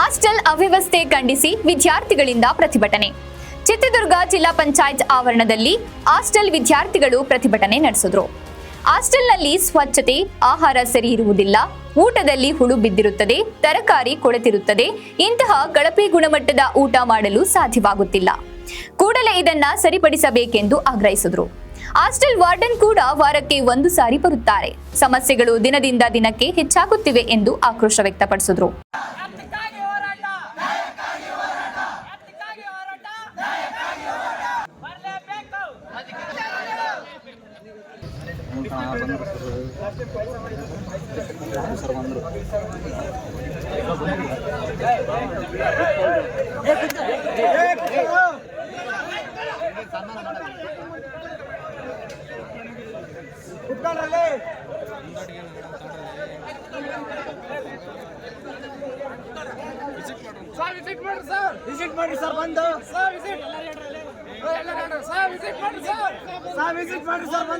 Hostel ಅವ್ಯವಸ್ಥೆ ಖಂಡಿಸಿ ವಿದ್ಯಾರ್ಥಿಗಳಿಂದ ಪ್ರತಿಭಟನೆ. ಚಿತ್ರದುರ್ಗ ಜಿಲ್ಲಾ ಪಂಚಾಯತ್ ಆವರಣದಲ್ಲಿ ಹಾಸ್ಟೆಲ್ ವಿದ್ಯಾರ್ಥಿಗಳು ಪ್ರತಿಭಟನೆ ನಡೆಸಿದ್ರು. ಹಾಸ್ಟೆಲ್ನಲ್ಲಿ ಸ್ವಚ್ಛತೆ, ಆಹಾರ ಸರಿ ಇರುವುದಿಲ್ಲ, ಊಟದಲ್ಲಿ ಹುಳು ಬಿದ್ದಿರುತ್ತದೆ, ತರಕಾರಿ ಕೊಳೆತಿರುತ್ತದೆ, ಇಂತಹ ಕಳಪೆ ಗುಣಮಟ್ಟದ ಊಟ ಮಾಡಲು ಸಾಧ್ಯವಾಗುತ್ತಿಲ್ಲ. ಕೂಡಲೇ ಇದನ್ನ ಸರಿಪಡಿಸಬೇಕೆಂದು ಆಗ್ರಹಿಸಿದ್ರು. ಹಾಸ್ಟೆಲ್ ವಾರ್ಡನ್ ಕೂಡ ವಾರಕ್ಕೆ ಒಂದು ಸಾರಿ ಬರುತ್ತಾರೆ. ಸಮಸ್ಯೆಗಳು ದಿನದಿಂದ ದಿನಕ್ಕೆ ಹೆಚ್ಚಾಗುತ್ತಿವೆ ಎಂದು ಆಕ್ರೋಶ ವ್ಯಕ್ತಪಡಿಸಿದ್ರು. ವಿಸಿಟ್ ಮಾಡ್ರಿ ಸರ್ ವಿಸಿಟ್ ಮಾಡ್ರಿ ಸರ್ ಬಂದು ಸರ್ ವಿಸಿಟ್ ಎಲ್ಲ ಸರ್ ವಿಸಿಟ್ ಮಾಡ್ರಿ ಸರ್ ಸರ್ ವಿಸಿಟ್ ಮಾಡ್ರಿ ಸರ್